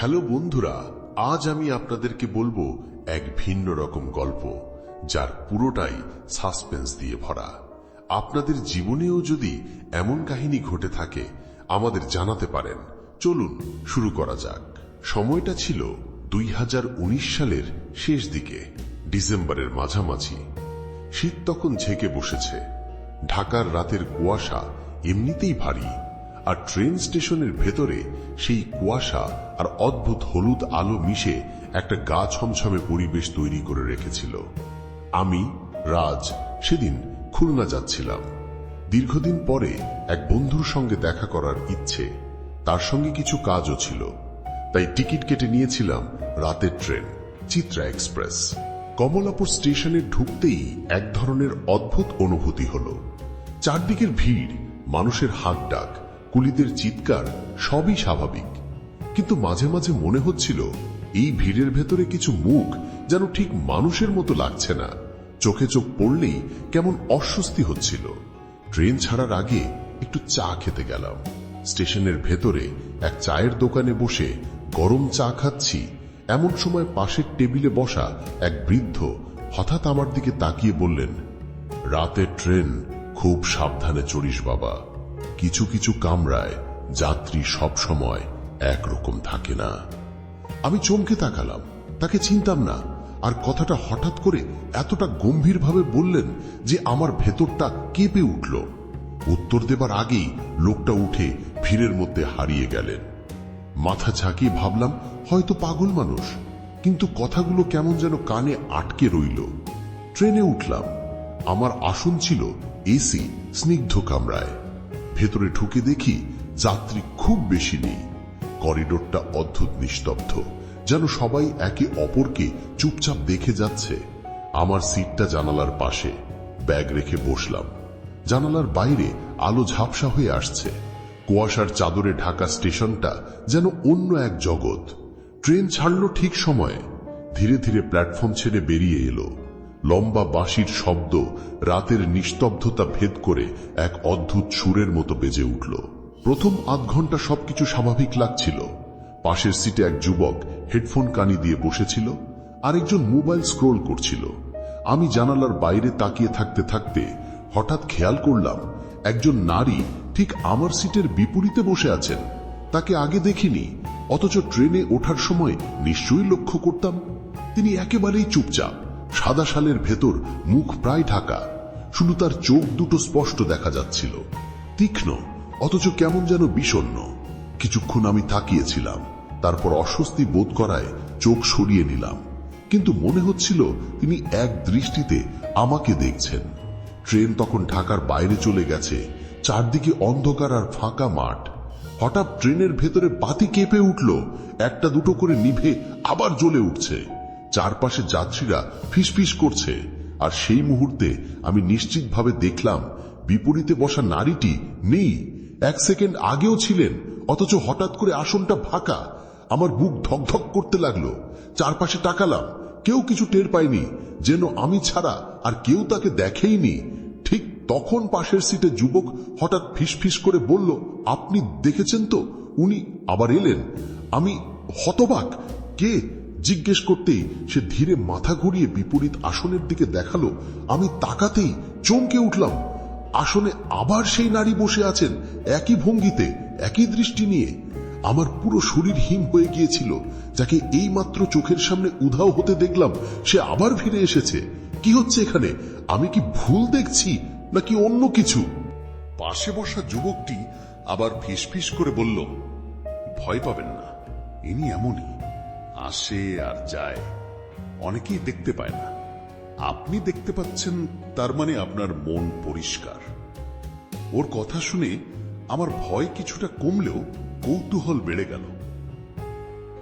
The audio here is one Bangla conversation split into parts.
হ্যালো বন্ধুরা, আজ আমি আপনাদেরকে বলব এক ভিন্ন রকম গল্প, যার পুরোটাই সাসপেন্স দিয়ে ভরা। আপনাদের জীবনেও যদি এমন কাহিনী ঘটে থাকে, আমাদের জানাতে পারেন। চলুন শুরু করা যাক। সময়টা ছিল দুই হাজার উনিশ সালের শেষ দিকে, ডিসেম্বরের মাঝামাঝি। শীত তখন ঝেঁকে বসেছে। ঢাকার রাতের কুয়াশা এমনিতেই ভারী। আর ট্রেন স্টেশনের ভেতরে সেই কুয়াশা আর অদ্ভুত হলুদ আলো মিশে একটা গা ছমছমে পরিবেশ তৈরি করে রেখেছিল। আমি, রাজ, সেদিন খুলনা যাচ্ছিলাম। দীর্ঘদিন পরে এক বন্ধুর সঙ্গে দেখা করার ইচ্ছে, তার সঙ্গে কিছু কাজও ছিল। তাই টিকিট কেটে নিয়েছিলাম রাতের ট্রেন, চিত্রা এক্সপ্রেস। কমলাপুর স্টেশনে ঢুকতেই এক ধরনের অদ্ভুত অনুভূতি হল। চারদিকের ভিড়, মানুষের হাক ডাক কুলিদের চিৎকার সবই স্বাভাবিক। কিন্তু মাঝে মাঝে মনে হচ্ছিল, এই ভিড়ের ভেতরে কিছু মুখ যেন ঠিক মানুষের মতো লাগছে না। চোখে চোখ পড়লেই কেমন অস্বস্তি হচ্ছিল। ট্রেন ছাড়ার আগে একটু চা খেতে গেলাম। স্টেশনের ভেতরে এক চায়ের দোকানে বসে গরম চা খাচ্ছি। এমন সময় পাশের টেবিলে বসা এক বৃদ্ধ হঠাৎ আমার দিকে তাকিয়ে বললেন রাতের ট্রেন খুব সাবধানে চড়িস বাবা। কিছু কিছু কামরায় যাত্রী সব সময় একরকম থাকে না। আমি চমকে তাকালাম, তাকে চিনতাম না, আর কথাটা হঠাৎ করে এতটা গম্ভীরভাবে বললেন যে আমার ভেতরটা কেঁপে উঠল। উত্তর দেবার আগেই লোকটা উঠে ভিড়ের মধ্যে হারিয়ে গেলেন। মাথা ঝাঁকিয়ে ভাবলাম, হয়তো পাগল মানুষ, কিন্তু কথাগুলো কেমন যেন কানে আটকে রইল। ট্রেনে উঠলাম। আমার আসন ছিল এসি, স্নিগ্ধ কামরায়। ভেতরে ঢুকে দেখি যাত্রী খুব বেশি নেই। করিডোরটা অদ্ভুত নিস্তব্ধ, যেন সবাই একে অপরকে চুপচাপ দেখে যাচ্ছে। আমার সিটটা জানালার পাশে, ব্যাগ রেখে বসলাম। জানালার বাইরে আলো ঝাপসা হয়ে আসছে। কুয়াশার চাদরে ঢাকা স্টেশনটা যেন অন্য এক জগৎ। ট্রেন ছাড়ল ঠিক সময়ে। ধীরে ধীরে প্ল্যাটফর্ম ছেড়ে বেরিয়ে এলো। লম্বা বাঁশির শব্দ রাতের নিস্তব্ধতা ভেদ করে এক অদ্ভুত সুরের মতো বেজে উঠল। প্রথম আধ ঘণ্টা সবকিছু স্বাভাবিক লাগছিল। পাশের সিটে এক যুবক হেডফোন কানি দিয়ে বসেছিল, আরেকজন মোবাইল স্ক্রোল করছিল। আমি জানালার বাইরে তাকিয়ে থাকতে থাকতে হঠাৎ খেয়াল করলাম, একজন নারী ঠিক আমার সিটের বিপরীতে বসে আছেন। তাকে আগে দেখিনি, অথচ ট্রেনে ওঠার সময় নিশ্চয়ই লক্ষ্য করতাম। তিনি একেবারেই চুপচাপ। সাদা শালের ভেতর মুখ প্রায় ঢাকা। শুধু তার চোখ দুটো স্পষ্ট দেখা যাচ্ছিল। তীক্ষ্ণ, অথচ কেমন যেন বিষণ্ণ। কিছুক্ষণ আমি তাকিয়েছিলাম, তারপর অস্বস্তি বোধ করায় চোখ সরিয়ে নিলাম। কিন্তু মনে হচ্ছিল তিনি এক দৃষ্টিতে আমাকে দেখছেন। ট্রেন তখন ঢাকার বাইরে চলে গেছে, চারদিকে অন্ধকার আর ফাঁকা মাঠ। হঠাৎ ট্রেনের ভেতরে বাতি কেঁপে উঠল, একটা দুটো করে নিভে আবার জ্বলে উঠছে। চারপাশে যাত্রীরা ফিসফিস করছে। আর সেই মুহূর্তে আমি নিশ্চিতভাবে দেখলাম, বিপরীতে বসা নারীটি নেই। এক সেকেন্ড আগেও ছিলেন, অথচ হঠাৎ করে আসনটা ফাঁকা। আমার বুক ধকধক করতে লাগল। চারপাশে তাকালাম, কেউ কিছু টের পায়নি, যেন আমি ছাড়া আর কেউ তাকে দেখেইনি। ঠিক তখন পাশের সিটে যুবক হঠাৎ ফিসফিস করে বলল, আপনি দেখেছেন তো? উনি আবার এলেন। আমি হতবাক, কে? জিজ্ঞেস করতেই সে ধীরে মাথা ঘুরিয়ে বিপরীত আসনের দিকে দেখাল, আমি তাকাতেই চমকে উঠলাম। আসনে আবার সেই নারী বসে আছেন, একই ভঙ্গিতে, একই দৃষ্টি নিয়ে। আমার পুরো শরীর হিম হয়ে গিয়েছিল, যাকে এইমাত্র চোখের সামনে উধাও হতে দেখলাম, সে আবার ফিরে এসেছে। কি হচ্ছে এখানে? আমি কি ভুল দেখছি, নাকি অন্য কিছু? পাশে বসা যুবকটি আবার ফিসফিস করে বলল, ভয় পাবেন না, ইনি এমনই। আসে আর যায়। অনেকেই দেখতে পায় না। আপনি দেখতে পাচ্ছেন তার মানে আপনার মন পরিষ্কার। ওর কথা শুনে আমার ভয় কিছুটা কমলেও কৌতূহল বেড়ে গেল।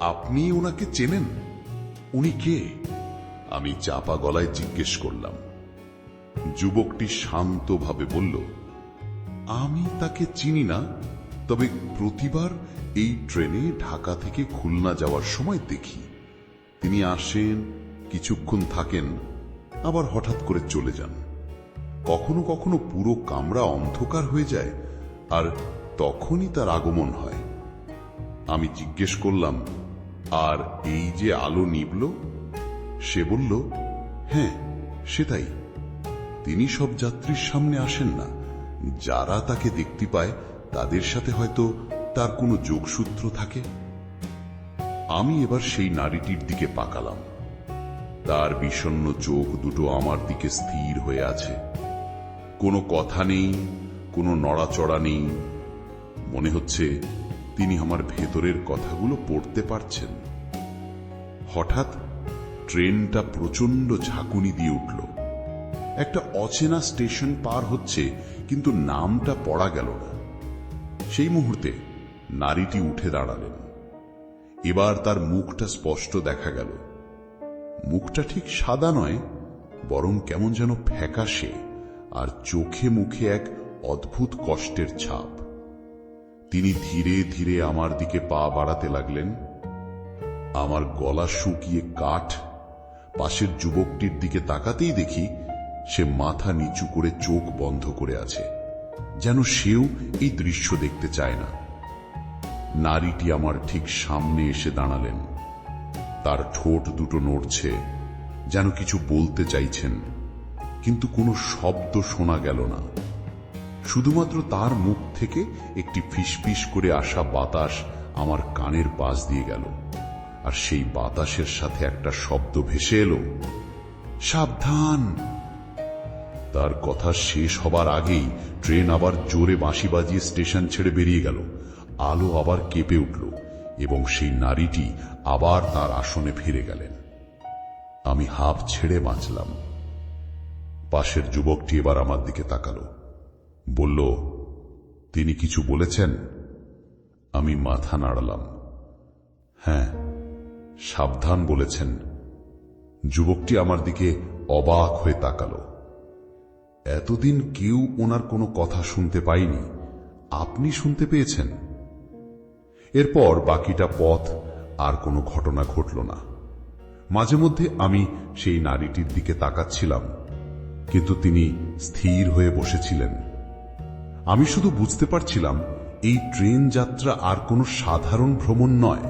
আপনি ওনাকে চেনেন? উনি কে? আমি চাপা গলায় জিজ্ঞেস করলাম। যুবকটি শান্তভাবে বলল, আমি তাকে চিনি না, তবে প্রতিবার এই ট্রেনে ঢাকা থেকে খুলনা যাওয়ার সময় দেখি। তিনি আসেন, কিছুক্ষণ থাকেন, আবার হঠাৎ করে চলে যান। কখনো কখনো পুরো কামরা অন্ধকার হয়ে যায় আর তখনই তার আগমন হয়। আমি জিজ্ঞেস করলাম, আর এই যে আলো নিবল সে বলল হ্যাঁ সেটাই তিনি সব যাত্রীর সামনে আসেন না। যারা তাকে দেখতে পায়, তাদের সাথে হয়তো তার কোনো যোগসূত্র থাকে? আমি এবার সেই নারীটির দিকে পাকালাম তার বিষণ্ণ চোখ দুটো আমার দিকে স্থির হয়ে আছে। কোনো কথা নেই, কোনো নড়াচড়া নেই। মনে হচ্ছে তিনি আমার ভেতরের কথাগুলো পড়তে পারছেন। হঠাৎ ট্রেনটা প্রচণ্ড ঝাঁকুনি দিয়ে উঠল। একটা অচেনা স্টেশন পার হচ্ছে, কিন্তু নামটা পড়া গেল না। সেই মুহূর্তে নারীটি উঠে দাঁড়ালেন। এবার তার মুখটা স্পষ্ট দেখা গেল। মুখটা ঠিক সাদা নয়, বরং কেমন যেন ফ্যাকাশে আর চোখে মুখে এক অদ্ভুত কষ্টের ছাপ। তিনি ধীরে ধীরে আমার দিকে পা বাড়াতে লাগলেন। আমার গলা শুকিয়ে কাঠ পাশের যুবকটির দিকে তাকাতেই দেখি সে মাথা নিচু করে চোখ বন্ধ করে আছে, যেন সেও এই দৃশ্য দেখতে চায় না। নারীটি আমার ঠিক সামনে এসে দাঁড়ালেন। তার ঠোঁট দুটো নড়ছে, যেন কিছু বলতে চাইছেন, কিন্তু কোনো শব্দ শোনা গেল না। শুধুমাত্র তার মুখ থেকে একটি ফিসফিস করে আসা বাতাস আমার কানের পাশ দিয়ে গেল, আর সেই বাতাসের সাথে একটা শব্দ ভেসে এলো, সাবধান! তার কথা শেষ হবার আগেই ট্রেন আবার জোরে বাঁশি বাজিয়ে স্টেশন ছেড়ে বেরিয়ে গেল। আলো আবার কেঁপে উঠল, এবং সেই নারীটি আবার তার আসনে ফিরে গেলেন। আমি হাফ ছেড়ে বাঁচলাম। পাশের যুবকটি এবার আমার দিকে তাকালো। বলল, তিনি কিছু বলেছেন? আমি মাথা নাড়ালাম। হ্যাঁ সাবধান বলেছেন। যুবকটি আমার দিকে অবাক হয়ে তাকালো। এতদিন কেউ ওনার কোনো কথা শুনতে পাইনি। আপনি শুনতে পেয়েছেন? এরপর বাকিটা পথ আর কোনো ঘটনা ঘটল না। মাঝে মধ্যে আমি সেই নারীটির দিকে তাকাচ্ছিলাম, কিন্তু তিনি স্থির হয়ে বসেছিলেন। আমি শুধু বুঝতে পারছিলাম, এই ট্রেন যাত্রা আর কোনো সাধারণ ভ্রমণ নয়,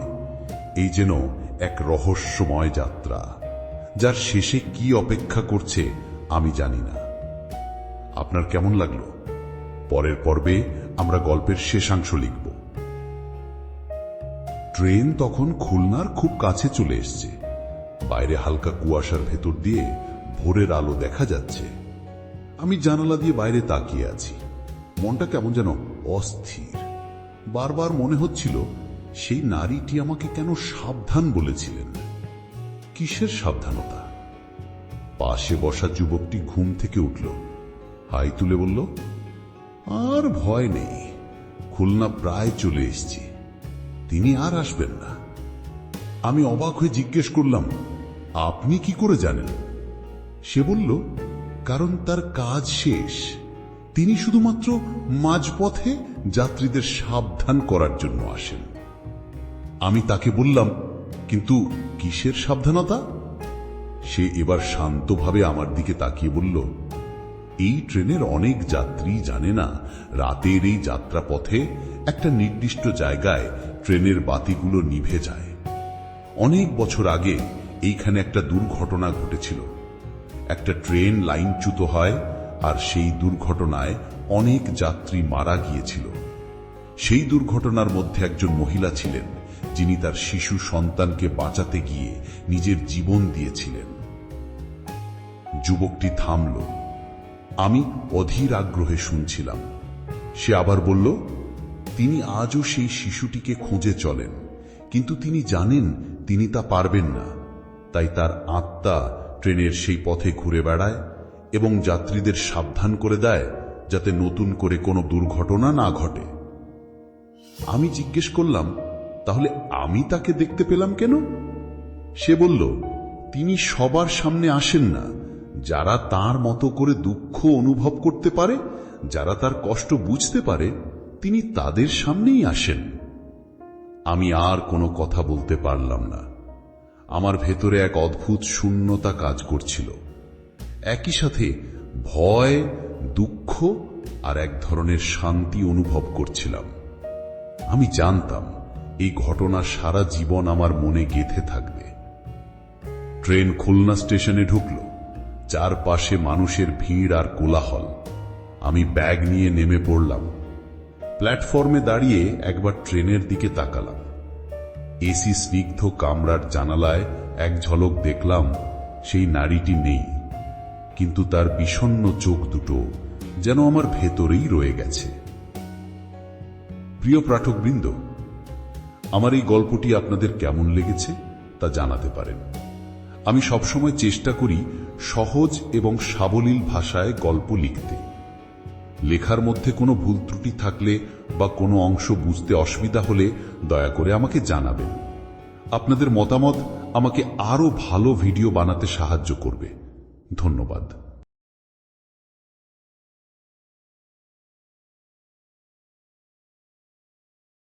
এই যেন এক রহস্যময় যাত্রা, যার শেষে কি অপেক্ষা করছে আমি জানি না। আপনার কেমন লাগল? পরের পর্বে আমরা গল্পের শেষাংশ লিখব। ট্রেন তখন খুলনার খুব কাছে চলে এসছে। বাইরে হালকা কুয়াশার ভেতর দিয়ে ভোরের আলো দেখা যাচ্ছে। আমি জানালা দিয়ে বাইরে তাকিয়ে আছি। মনটা কেমন যেন অস্থির। বারবার মনে হচ্ছিল সেই নারীটি আমাকে কেন সাবধান বলেছিলেন। কিসের সাবধানতা? পাশে বসা যুবকটি ঘুম থেকে উঠল। হাই তুলে বলল, আর ভয় নেই। খুলনা প্রায় চলে এসছি। তিনি আর আসবেন না। আমি অবাক হয়ে জিজ্ঞেস করলাম, আপনি কি করে জানেন? সে বলল, কারণ তার কাজ শেষ। তিনি শুধুমাত্র মাঝপথে যাত্রীদের সাবধান করার জন্য আসেন। আমি তাকে বললাম, কিন্তু কিসের সাবধানতা? সে এবার শান্তভাবে আমার দিকে তাকিয়ে বলল, এই ট্রেনের অনেক যাত্রী জানে না, রাতের এই যাত্রাপথে একটা নির্দিষ্ট জায়গায় ট্রেনের বাতিগুলো নিভে যায়। অনেক বছর আগে এইখানে একটা দুর্ঘটনা ঘটেছিল। একটা ট্রেন লাইনচ্যুত হয় আর সেই দুর্ঘটনায় অনেক যাত্রী মারা গিয়েছিল। সেই দুর্ঘটনার মধ্যে একজন মহিলা ছিলেন, যিনি তার শিশু সন্তানকে বাঁচাতে গিয়ে নিজের জীবন দিয়েছিলেন। যুবকটি থামল। আমি অধীর আগ্রহে শুনছিলাম। সে আবার বলল তিনি আজও সেই শিশুটিকে খুঁজে চলেন, কিন্তু তিনি জানেন তিনি তা পারবেন না। তাই তার আত্মা ট্রেনের সেই পথে ঘুরে বেড়ায় এবং যাত্রীদের সাবধান করে দেয় যাতে নতুন করে কোনো দুর্ঘটনা না ঘটে। আমি জিজ্ঞেস করলাম, তাহলে আমি তাকে দেখতে পেলাম কেন? সে বলল, তিনি সবার সামনে আসেন না। যারা তার মতো করে দুঃখ অনুভব করতে পারে, যারা তার কষ্ট বুঝতে পারে তিনি তাদের সামনেই আসেন। আমি আর কোনো কথা বলতে পারলাম না। আমার ভেতরে এক অদ্ভুত শূন্যতা কাজ করছিল। একই সাথে ভয়, দুঃখ আর এক ধরনের শান্তি অনুভব করছিলাম। আমি জানতাম, এই ঘটনা সারা জীবন আমার মনে গেঁথে থাকবে। ট্রেন খুলনা স্টেশনে ঢুকল। চারপাশে মানুষের ভিড় আর কোলাহল। আমি ব্যাগ নিয়ে নেমে পড়লাম। প্ল্যাটফর্মে দাঁড়িয়ে একবার ট্রেনের দিকে তাকালাম। এসি স্নিগ্ধ কামরার জানালায় এক ঝলক দেখলাম, সেই নারীটি নেই। কিন্তু তার বিষণ্ণ চোখ দুটো যেন আমার ভেতরেই রয়ে গেছে। প্রিয় পাঠকবৃন্দ আমার এই গল্পটি আপনাদের কেমন লেগেছে তা জানাতে পারেন। আমি সবসময় চেষ্টা করি সহজ এবং সাবলীল ভাষায় গল্প লিখতে। লেখার মধ্যে কোনো ভুল ত্রুটি থাকলে বা কোনো অংশ বুঝতে অসুবিধা হলে দয়া করে আমাকে জানাবেন। আপনাদের মতামত আমাকে আরও ভালো ভিডিও বানাতে সাহায্য করবে। ধন্যবাদ।